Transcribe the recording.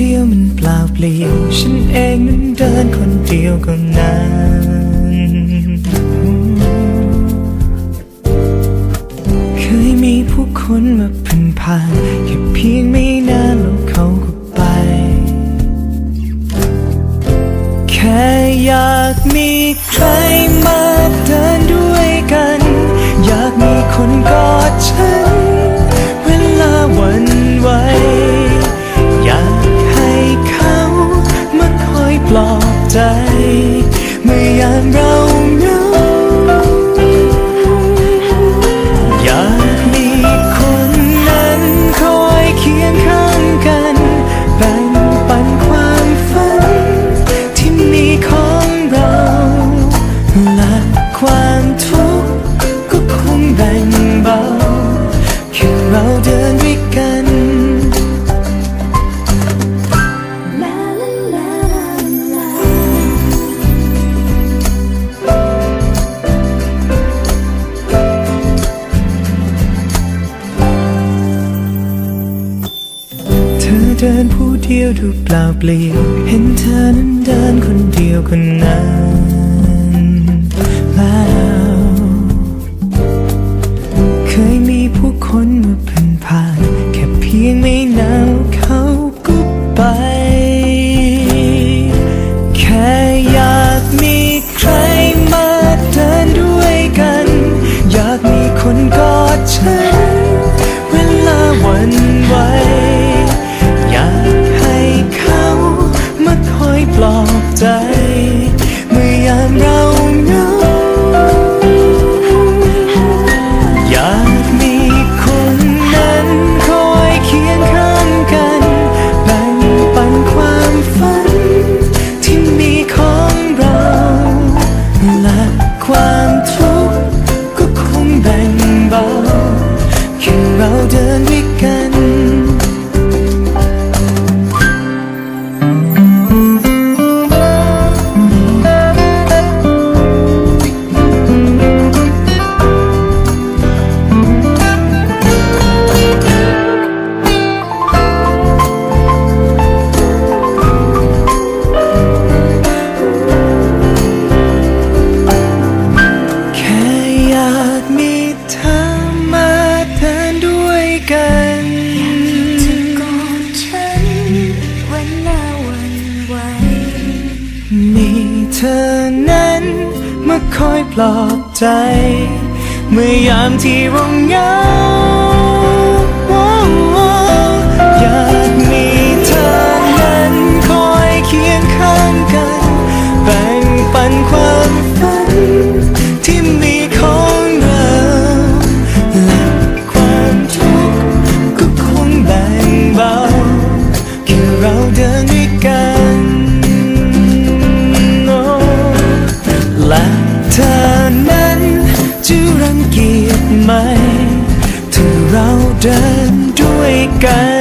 เดียวมันเปล่าเปลี่ยวฉันเองนั้นเดินคนเดียวก็นานเคยมีผู้คนมาผ่านผ่านแค่เพียงไม่นานแล้วเขาก็ไป แค่อยากมีใครมาเดินด้วยกัน อยากมีคนกอดฉัน ดินผู้เดียวดูเปล่าเปลี่ยวเห็นเธอนั้นเดินคนเดียวคนนั้น เธอนั้นมาคอยปลอบใจ เมื่อยามที่เราเหงาอยากมีเธอนั้นคอยเคียงข้างกัน แบ่งปันความ และเธอนั้นจะรังเกียจไหมถ้าเราเดินด้วยกัน